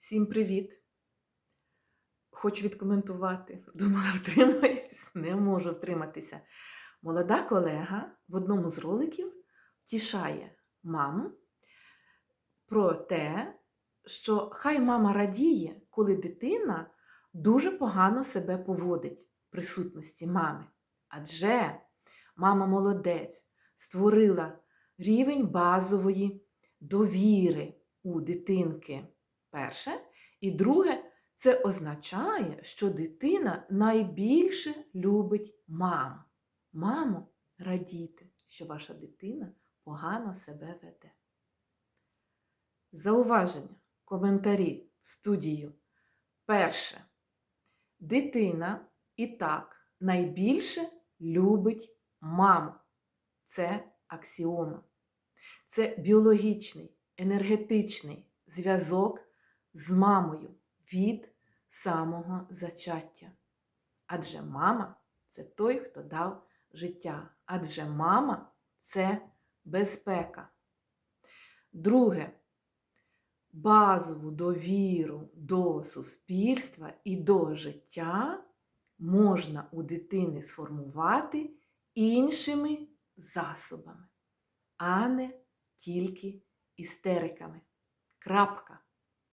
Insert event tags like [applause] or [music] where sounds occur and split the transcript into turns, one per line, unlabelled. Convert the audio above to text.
Всім привіт! Хочу відкоментувати. Думала, [laughs] втримаюсь, не можу втриматися. Молода колега в одному з роликів втішає мам про те, що хай мама радіє, коли дитина дуже погано себе поводить в присутності мами. Адже мама молодець створила рівень базової довіри у дитинки. Перше. І друге, це означає, що дитина найбільше любить маму. Мамо, радійте, що ваша дитина погано себе веде. Зауваження, коментарі в студію. Перше. Дитина і так найбільше любить маму. Це аксіома. Це біологічний, енергетичний зв'язок з мамою від самого зачаття. Адже мама це той, хто дав життя. Адже мама це безпека. Друге, базову довіру до суспільства і до життя можна у дитини сформувати іншими засобами, а не тільки істериками. Крапка.